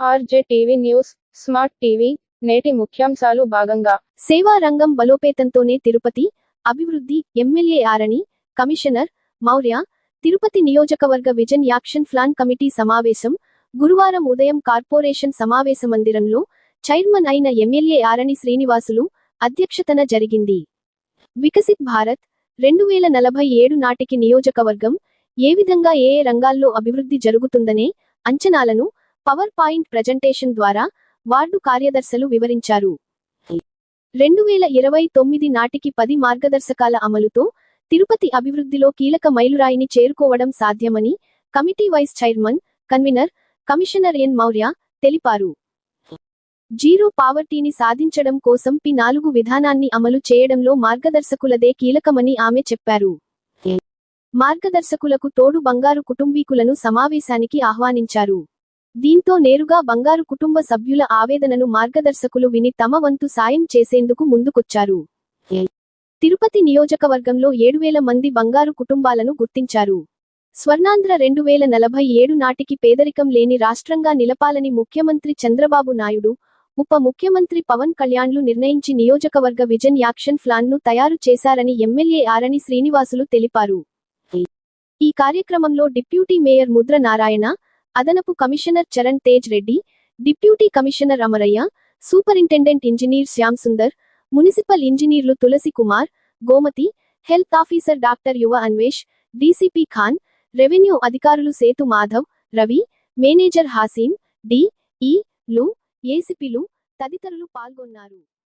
RJ TV news smart TV నేటి ముఖ్యాంశాలు భాగంగా. సేవా రంగం బలోపేతంతోనే తిరుపతి అభివృద్ధి ఎమ్మెల్యే ఆరణి కమిషనర్ మౌర్య తిరుపతి నియోజకవర్గ విజన్ యాక్షన్ ప్లాన్ కమిటీ సమావేశం గురువారం ఉదయం కార్పొరేషన్ సమావేశ మందిరంలో చైర్మన్ అయిన ఎమ్మెల్యే ఆరణి శ్రీనివాసులు అధ్యక్షతన జరిగింది. వికసిత్ భారత్ రెండు వేల నలభై ఏడు నాటికి నియోజకవర్గం ఏ విధంగా ఏ ఏ రంగాల్లో అభివృద్ధి జరుగుతుందనే అంచనాలను పవర్ పాయింట్ ప్రజెంటేషన్ ద్వారా వార్డు కార్యదర్శులు వివరించారు. రెండు వేల ఇరవై తొమ్మిది నాటికి పది మార్గదర్శకాల అమలుతో తిరుపతి అభివృద్ధిలో కీలక మైలురాయిని చేరుకోవడం సాధ్యమని committee vice chairman convener commissioner N Mourya తెలిపారు. జీరో పావర్టీని సాధించడం కోసం పి నాలుగు విధానాన్ని అమలు చేయడంలో మార్గదర్శకులదే కీలకమని ఆమె చెప్పారు. మార్గదర్శకులకు తోడు బంగారు కుటుంబీకులను సమావేశానికి ఆహ్వానించారు. దీంతో నేరుగా బంగారు కుటుంబ సభ్యుల ఆవేదనను మార్గదర్శకులు విని తమ వంతు సాయం చేసేందుకు ముందుకొచ్చారు. తిరుపతి నియోజకవర్గంలో ఏడు వేల మంది బంగారు కుటుంబాలను గుర్తించారు. స్వర్ణాంధ్ర రెండు వేల నలభై ఏడు నాటికి పేదరికం లేని రాష్ట్రంగా నిలపాలని ముఖ్యమంత్రి చంద్రబాబు నాయుడు ఉప ముఖ్యమంత్రి పవన్ కళ్యాణ్లు నిర్ణయించి నియోజకవర్గ విజన్ యాక్షన్ ప్లాన్ను తయారు చేశారని ఎమ్మెల్యే ఆరణి శ్రీనివాసులు తెలిపారు. ఈ కార్యక్రమంలో డిప్యూటీ మేయర్ ముద్ర నారాయణ అదనపు commissioner Charan Tej Reddy deputy commissioner Amarayya superintendent engineer Shyam Sundar municipal ఇంజనీర్లు Tulasi Kumar Gomathi health officer doctor Yuva Anvesh DCP Khan revenue అధికారులు Sethu Madhav Ravi manager Haseen D E లు ఏసిపిలు తదితరులు పాల్గొన్నారు.